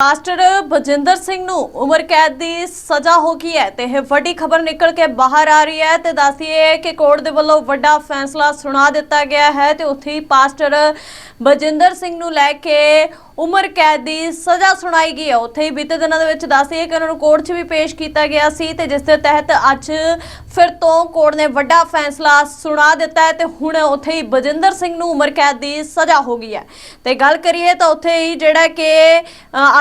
Master Bajinder Singh ਨੂੰ ਉਮਰ ਕੈਦ ਦੀ ਸਜ਼ਾ ਹੋ ਗਈ ਹੈ ਤੇ ਇਹ ਵੱਡੀ ਖਬਰ ਨਿਕਲ ਕੇ ਬਾਹਰ ਆ ਰਹੀ ਹੈ ਤੇ ਦੱਸੀਏ ਕਿ ਕੋਰਟ ਦੇ ਵੱਲੋਂ ਵੱਡਾ ਫੈਸਲਾ ਸੁਣਾ ਦਿੱਤਾ ਗਿਆ ਹੈ ਤੇ ਉੱਥੇ ਪਾਸਟਰ ਬਜਿੰਦਰ ਸਿੰਘ ਨੂੰ ਲੈ ਕੇ ਉਮਰ ਕੈਦ ਦੀ ਸਜ਼ਾ ਸੁਣਾਈ ਗਈ ਹੈ। ਉੱਥੇ ਹੀ ਬੀਤੇ ਦਿਨਾਂ ਦੇ ਵਿੱਚ ਦੱਸੀਏ ਕਿ ਉਹਨਾਂ ਨੂੰ ਕੋਰਟ 'ਚ ਵੀ ਪੇਸ਼ ਕੀਤਾ ਗਿਆ ਸੀ ਤੇ ਜਿਸ ਦੇ ਤਹਿਤ ਅੱਜ ਫਿਰ ਤੋਂ ਕੋਰਟ ਨੇ ਵੱਡਾ ਫੈਸਲਾ ਸੁਣਾ ਦਿੱਤਾ ਹੈ ਤੇ ਹੁਣ ਉੱਥੇ ਹੀ ਬਜਿੰਦਰ ਸਿੰਘ ਨੂੰ ਉਮਰ ਕੈਦ ਦੀ ਸਜ਼ਾ ਹੋ ਗਈ ਹੈ। ਤੇ ਗੱਲ ਕਰੀਏ ਤਾਂ ਉੱਥੇ ਹੀ ਜਿਹੜਾ ਕਿ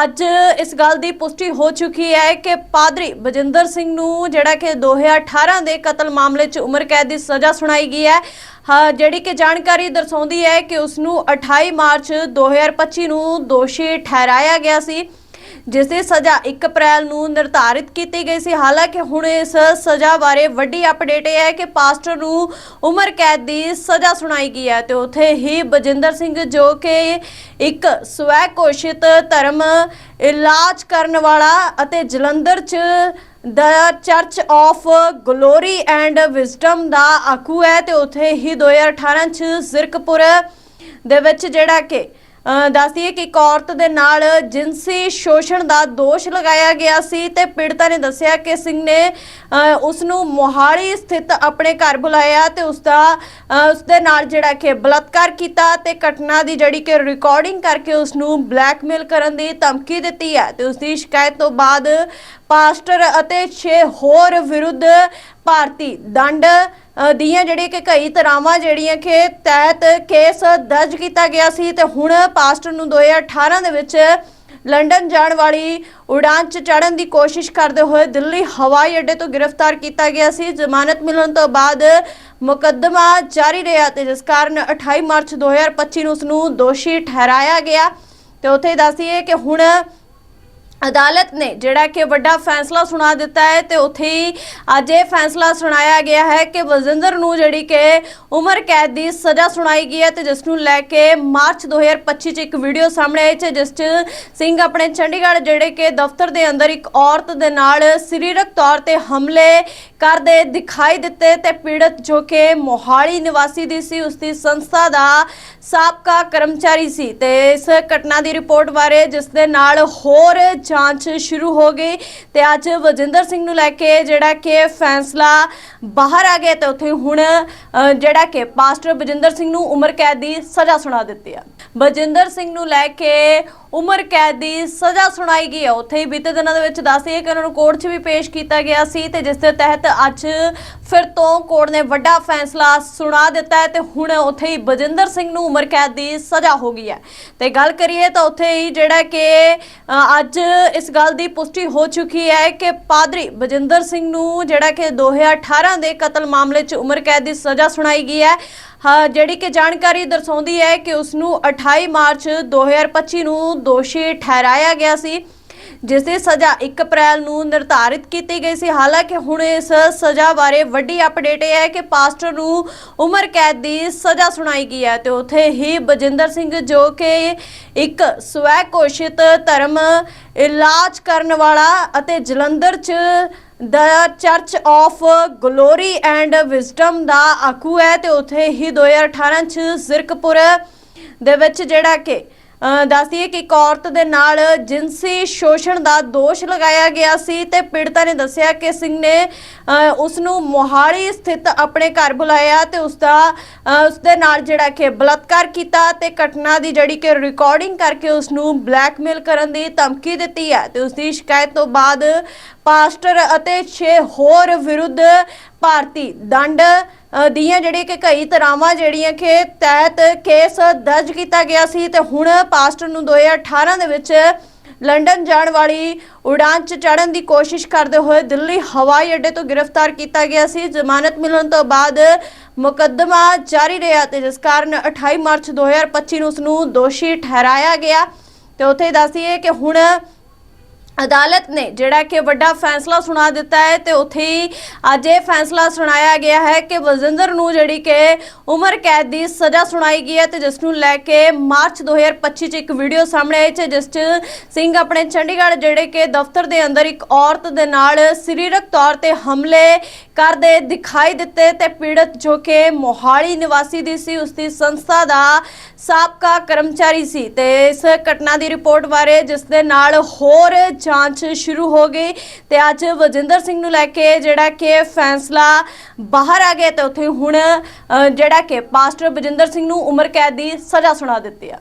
ਅੱਜ ਇਸ ਗੱਲ ਦੀ ਪੁਸ਼ਟੀ ਹੋ ਚੁੱਕੀ ਹੈ ਕਿ ਪਾਦਰੀ ਬਜਿੰਦਰ ਸਿੰਘ ਨੂੰ ਜਿਹੜਾ ਕਿ 2018 ਦੇ ਕਤਲ ਮਾਮਲੇ 'ਚ ਉਮਰ ਕੈਦ ਦੀ ਸਜ਼ਾ ਸੁਣਾਈ ਗਈ ਹੈ। ਜਿਹੜੀ ਕਿ ਜਾਣਕਾਰੀ ਦਰਸਾਉਂਦੀ ਹੈ ਕਿ ਉਸ ਨੂੰ 28 ਮਾਰਚ 2025 ਨੂੰ ਦੋਸ਼ੀ ਠਹਿਰਾਇਆ ਗਿਆ ਸੀ, ਜਿਸ ਦੀ ਸਜ਼ਾ 1 ਅਪ੍ਰੈਲ ਨੂੰ ਨਿਰਧਾਰਿਤ ਕੀਤੀ ਗਈ ਸੀ। ਹਾਲਾਂਕਿ ਹੁਣ ਇਸ ਸਜ਼ਾ ਬਾਰੇ ਵੱਡੀ ਅਪਡੇਟ ਇਹ ਹੈ ਕਿ ਪਾਸਟਰ ਨੂੰ ਉਮਰ ਕੈਦ ਦੀ ਸਜ਼ਾ ਸੁਣਾਈ ਗਈ ਹੈ ਤੇ ਉੱਥੇ ਹੀ ਬਜਿੰਦਰ ਸਿੰਘ ਜੋ ਕਿ ਇੱਕ ਸਵੈ ਘੋਸ਼ਿਤ ਧਰਮ ਇਲਾਜ ਕਰਨ ਵਾਲਾ ਅਤੇ ਜਲੰਧਰ 'ਚ the church of glory and wisdom ਦਾ ਆਗੂ ਹੈ ਤੇ ਉੱਥੇ ਹੀ 2018 ਚ ਜ਼ਿਰਕਪੁਰ ਦੇ ਵਿੱਚ ਜਿਹੜਾ ਕਿ ਦੱਸਦੀ ਦੱਸਦੀਏ ਕਿ ਇੱਕ ਔਰਤ ਦੇ ਨਾਲ ਜਿਨਸੀ ਸ਼ੋਸ਼ਣ ਦਾ ਦੋਸ਼ ਲਗਾਇਆ ਗਿਆ ਸੀ ਤੇ ਪੀੜਤਾ ਨੇ ਦੱਸਿਆ ਕਿ ਸਿੰਘ ਨੇ ਅ, ਉਸ ਨੂੰ ਮੋਹਾਲੀ ਸਥਿਤ ਆਪਣੇ ਘਰ ਬੁਲਾਇਆ ਤੇ ਉਸ ਦਾ ਉਸ ਦੇ ਨਾਲ ਜਿਹੜਾ ਕਿ ਬਲਾਤਕਾਰ ਕੀਤਾ ਤੇ ਘਟਨਾ ਦੀ ਜਿਹੜੀ ਕਿ ਰਿਕਾਰਡਿੰਗ ਕਰਕੇ ਉਸ ਨੂੰ ਬਲੈਕਮੇਲ ਕਰਨ ਦੀ ਧਮਕੀ ਦਿੱਤੀ ਹੈ ਤੇ ਉਸ ਦੀ ਸ਼ਿਕਾਇਤ ਤੋਂ ਬਾਅਦ ਪਾਸਟਰ ਅਤੇ 6 ਹੋਰ ਵਿਰੁੱਧ ਭਾਰਤੀ ਦੰਡ ਦੀਆਂ ਜਿਹੜੀਆਂ ਕਿ ਕਈ ਤਰ੍ਹਾਂਵਾਂ ਜਿਹੜੀਆਂ ਕਿ ਤਹਿਤ ਕੇਸ ਦਰਜ ਕੀਤਾ ਗਿਆ ਸੀ ਤੇ ਹੁਣ ਪਾਸਟਰ ਨੂੰ 2018 ਦੇ ਵਿੱਚ ਲੰਡਨ ਜਾਣ ਵਾਲੀ ਉਡਾਨ 'ਚ ਚੜਨ ਦੀ ਕੋਸ਼ਿਸ਼ ਕਰਦੇ ਹੋਏ ਦਿੱਲੀ ਹਵਾਈ ਅੱਡੇ ਤੋਂ ਗ੍ਰਿਫਤਾਰ ਕੀਤਾ ਗਿਆ ਸੀ। ਜ਼ਮਾਨਤ ਮਿਲਣ ਤੋਂ ਬਾਅਦ ਮੁਕੱਦਮਾ ਜਾਰੀ ਰਿਹਾ ਤੇ ਜਿਸ ਕਾਰਨ 28 ਮਾਰਚ 2025 ਨੂੰ ਉਸ ਨੂੰ ਦੋਸ਼ੀ ਠਹਿਰਾਇਆ ਗਿਆ। ਤੇ ਉੱਥੇ ਦੱਸੀਏ ਕਿ ਹੁਣ ਅਦਾਲਤ ਨੇ ਜਿਹੜਾ ਕਿ ਵੱਡਾ ਫੈਸਲਾ ਸੁਣਾ ਦਿੱਤਾ ਹੈ ਤੇ ਉੱਥੇ ਹੀ ਅੱਜ ਇਹ ਫੈਸਲਾ ਸੁਣਾਇਆ ਗਿਆ ਹੈ ਕਿ ਵਜ਼ਿੰਦਰ ਨੂੰ ਜਿਹੜੀ ਕਿ ਉਮਰ ਕੈਦ ਦੀ ਸਜ਼ਾ ਸੁਣਾਈ ਗਈ ਹੈ ਤੇ ਜਿਸ ਨੂੰ ਲੈ ਕੇ ਮਾਰਚ 2025 ਚ ਇੱਕ ਵੀਡੀਓ ਸਾਹਮਣੇ ਆਈ ਸੀ ਜਿਸ 'ਚ ਸਿੰਘ ਆਪਣੇ ਚੰਡੀਗੜ੍ਹ ਜਿਹੜੇ ਕਿ ਦਫ਼ਤਰ ਦੇ ਅੰਦਰ ਇੱਕ ਔਰਤ ਦੇ ਨਾਲ ਸਰੀਰਕ ਤੌਰ ਤੇ ਹਮਲੇ ਕਰਦੇ ਦਿਖਾਈ ਦਿੱਤੇ ਤੇ ਪੀੜਤ ਜੋ ਕਿ ਮੋਹਾਲੀ ਨਿਵਾਸੀ ਦੀ ਸੀ, ਉਸ ਦੀ ਸੰਸਥਾ ਦਾ ਸਾਬਕਾ ਕਰਮਚਾਰੀ ਸੀ ਤੇ ਇਸ ਘਟਨਾ ਦੀ ਰਿਪੋਰਟ ਬਾਰੇ ਜਿਸ ਦੇ ਨਾਲ ਹੋਰ ਜਾਂਚ ਸ਼ੁਰੂ ਹੋ ਗਈ ਤੇ ਅੱਜ ਵਜਿੰਦਰ ਸਿੰਘ ਨੂੰ ਲੈ ਕੇ ਜਿਹੜਾ ਕਿ ਫੈਸਲਾ ਬਾਹਰ ਆ ਗਿਆ ਤੇ ਉੱਥੇ ਹੁਣ ਜਿਹੜਾ ਕਿ ਪਾਸਟਰ ਬਜਿੰਦਰ ਸਿੰਘ ਨੂੰ ਉਮਰ ਕੈਦ ਦੀ ਸਜ਼ਾ ਸੁਣਾ ਦਿੱਤੀ ਹੈ ਬਜਿੰਦਰ ਸਿੰਘ ਨੂੰ ਲੈ ਕੇ ਉਮਰ ਕੈਦ ਦੀ ਸਜ਼ਾ ਸੁਣਾਈ ਗਈ ਹੈ ਉੱਥੇ ਹੀ ਬੀਤੇ ਦਿਨਾਂ ਦੇ ਵਿੱਚ ਦੱਸੀਏ ਕਿ ਉਹਨਾਂ ਨੂੰ ਕੋਰਟ 'ਚ ਵੀ ਪੇਸ਼ ਕੀਤਾ ਗਿਆ ਸੀ ਤੇ ਜਿਸ ਦੇ ਤਹਿਤ ਅੱਜ ਫਿਰ ਤੋਂ ਕੋਰਟ ਨੇ ਵੱਡਾ ਫੈਸਲਾ ਸੁਣਾ ਦਿੱਤਾ ਹੈ ਤੇ ਹੁਣ ਉੱਥੇ ਹੀ ਬਜਿੰਦਰ ਸਿੰਘ ਨੂੰ ਉਮਰ ਕੈਦ ਦੀ ਸਜ਼ਾ ਹੋ ਗਈ ਹੈ। ਤੇ ਗੱਲ ਕਰੀਏ ਤਾਂ ਉੱਥੇ ਹੀ ਜਿਹੜਾ ਕਿ ਅੱਜ ਇਸ ਗੱਲ ਦੀ ਪੁਸ਼ਟੀ ਹੋ ਚੁੱਕੀ ਹੈ ਕਿ ਪਾਦਰੀ ਬਜਿੰਦਰ ਸਿੰਘ ਨੂੰ ਜਿਹੜਾ ਕਿ 2018 ਦੇ ਕਤਲ ਮਾਮਲੇ 'ਚ ਉਮਰ ਕੈਦ ਦੀ ਸਜ਼ਾ ਸੁਣਾਈ ਗਈ ਹੈ। ਹਾਂ, ਜਿਹੜੀ ਕਿ ਜਾਣਕਾਰੀ ਦਰਸਾਉਂਦੀ ਹੈ ਕਿ ਉਸ ਨੂੰ 28 ਮਾਰਚ 2025 ਨੂੰ ਦੋਸ਼ੀ ਠਹਿਰਾਇਆ ਗਿਆ ਸੀ। ਜਿਸ ਦੀ ਸਜ਼ਾ 1 ਅਪ੍ਰੈਲ ਨੂੰ ਨਿਰਧਾਰਿਤ ਕੀਤੀ ਗਈ ਸੀ। ਹਾਲਾਂਕਿ ਹੁਣ ਇਸ ਸਜ਼ਾ ਬਾਰੇ ਵੱਡੀ ਅਪਡੇਟ ਇਹ ਹੈ ਕਿ ਪਾਸਟਰ ਨੂੰ ਉਮਰ ਕੈਦ ਦੀ ਸਜ਼ਾ ਸੁਣਾਈ ਗਈ ਹੈ ਤੇ ਉੱਥੇ ਹੀ ਬਜਿੰਦਰ ਸਿੰਘ ਜੋ ਕਿ ਇੱਕ ਸਵੈ ਘੋਸ਼ਿਤ ਧਰਮ ਇਲਾਜ ਕਰਨ ਵਾਲਾ ਅਤੇ ਜਲੰਧਰ 'ਚ ਦਾ church of glory and wisdom ਦਾ ਆਗੂ ਹੈ ਤੇ ਉੱਥੇ ਹੀ 2018 ਚ ਜ਼ਿਰਕਪੁਰ ਦੇ ਵਿੱਚ ਜਿਹੜਾ ਕਿ ਦੱਸਦੀ ਦੱਸਦੀਏ ਕਿ ਇੱਕ ਔਰਤ ਦੇ ਨਾਲ ਜਿਨਸੀ ਸ਼ੋਸ਼ਣ ਦਾ ਦੋਸ਼ ਲਗਾਇਆ ਗਿਆ ਸੀ ਤੇ ਪੀੜਤਾ ਨੇ ਦੱਸਿਆ ਕਿ ਸਿੰਘ ਨੇ ਅ, ਉਸ ਨੂੰ ਮੋਹਾਲੀ ਸਥਿਤ ਆਪਣੇ ਘਰ ਬੁਲਾਇਆ ਤੇ ਉਸ ਦਾ ਉਸ ਦੇ ਨਾਲ ਜਿਹੜਾ ਕਿ ਬਲਾਤਕਾਰ ਕੀਤਾ ਤੇ ਘਟਨਾ ਦੀ ਜਿਹੜੀ ਕਿ ਰਿਕਾਰਡਿੰਗ ਕਰਕੇ ਉਸ ਨੂੰ ਬਲੈਕਮੇਲ ਕਰਨ ਦੀ ਧਮਕੀ ਦਿੱਤੀ ਹੈ ਤੇ ਉਸ ਦੀ ਸ਼ਿਕਾਇਤ ਤੋਂ ਬਾਅਦ ਪਾਸਟਰ ਅਤੇ 6 ਹੋਰ ਵਿਰੁੱਧ ਭਾਰਤੀ ਦੰਡ ਦੀਆਂ ਜਿਹੜੀਆਂ ਕਿ ਕਈ ਤਰਾਵਾਂ ਜਿਹੜੀਆਂ ਕਿ ਤਹਿਤ ਕੇਸ ਦਰਜ ਕੀਤਾ ਗਿਆ ਸੀ ਤੇ ਹੁਣ ਪਾਸਟਰ ਨੂੰ 2018 ਦੇ ਵਿੱਚ ਲੰਡਨ ਜਾਣ ਵਾਲੀ ਉਡਾਨ 'ਚ ਚੜਨ ਦੀ ਕੋਸ਼ਿਸ਼ ਕਰਦੇ ਹੋਏ ਦਿੱਲੀ ਹਵਾਈ ਅੱਡੇ ਤੋਂ ਗ੍ਰਿਫਤਾਰ ਕੀਤਾ ਗਿਆ ਸੀ। ਜ਼ਮਾਨਤ ਮਿਲਣ ਤੋਂ ਬਾਅਦ ਮੁਕੱਦਮਾ ਜਾਰੀ ਰਿਹਾ ਤੇ ਜਿਸ ਕਾਰਨ 28 ਮਾਰਚ 2025 ਨੂੰ ਉਸ ਨੂੰ ਦੋਸ਼ੀ ਠਹਿਰਾਇਆ ਗਿਆ। ਤੇ ਉੱਥੇ ਦੱਸੀਏ ਕਿ ਹੁਣ ਅਦਾਲਤ ਨੇ ਜਿਹੜਾ ਕਿ ਵੱਡਾ ਫੈਸਲਾ ਸੁਣਾ ਦਿੱਤਾ ਹੈ ਤੇ ਉੱਥੇ ਹੀ ਅੱਜ ਇਹ ਫੈਸਲਾ ਸੁਣਾਇਆ ਗਿਆ ਹੈ ਕਿ ਵਜ਼ਿੰਦਰ ਨੂੰ ਜਿਹੜੀ ਕਿ ਉਮਰ ਕੈਦ ਦੀ ਸਜ਼ਾ ਸੁਣਾਈ ਗਈ ਹੈ ਤੇ ਜਿਸ ਨੂੰ ਲੈ ਕੇ ਮਾਰਚ 2025 ਚ ਇੱਕ ਵੀਡੀਓ ਸਾਹਮਣੇ ਆਈ ਸੀ ਜਿਸ 'ਚ ਸਿੰਘ ਆਪਣੇ ਚੰਡੀਗੜ੍ਹ ਜਿਹੜੇ ਕਿ ਦਫ਼ਤਰ ਦੇ ਅੰਦਰ ਇੱਕ ਔਰਤ ਦੇ ਨਾਲ ਸਰੀਰਕ ਤੌਰ ਤੇ ਹਮਲੇ ਕਰਦੇ ਦਿਖਾਈ ਦਿੱਤੇ ਤੇ ਪੀੜਤ ਜੋ ਕਿ ਮੋਹਾਲੀ ਨਿਵਾਸੀ ਦੀ ਸੀ ਉਸ ਦੀ ਸੰਸਥਾ ਦਾ ਸਾਬਕਾ ਕਰਮਚਾਰੀ ਸੀ ਤੇ ਇਸ ਘਟਨਾ ਦੀ ਰਿਪੋਰਟ ਬਾਰੇ ਜਿਸ ਦੇ ਨਾਲ ਹੋਰ ਜਾਂਚ ਸ਼ੁਰੂ ਹੋ ਗਈ ਤੇ ਅੱਜ ਵਜਿੰਦਰ ਸਿੰਘ ਨੂੰ ਲੈ ਕੇ ਜਿਹੜਾ ਕਿ ਫੈਸਲਾ ਬਾਹਰ ਆ ਗਿਆ ਤੇ ਉੱਥੇ ਹੁਣ ਜਿਹੜਾ ਕਿ ਪਾਸਟਰ ਵਜਿੰਦਰ ਸਿੰਘ ਨੂੰ ਉਮਰ ਕੈਦ ਦੀ ਸਜ਼ਾ ਸੁਣਾ ਦਿੱਤੀ ਹੈ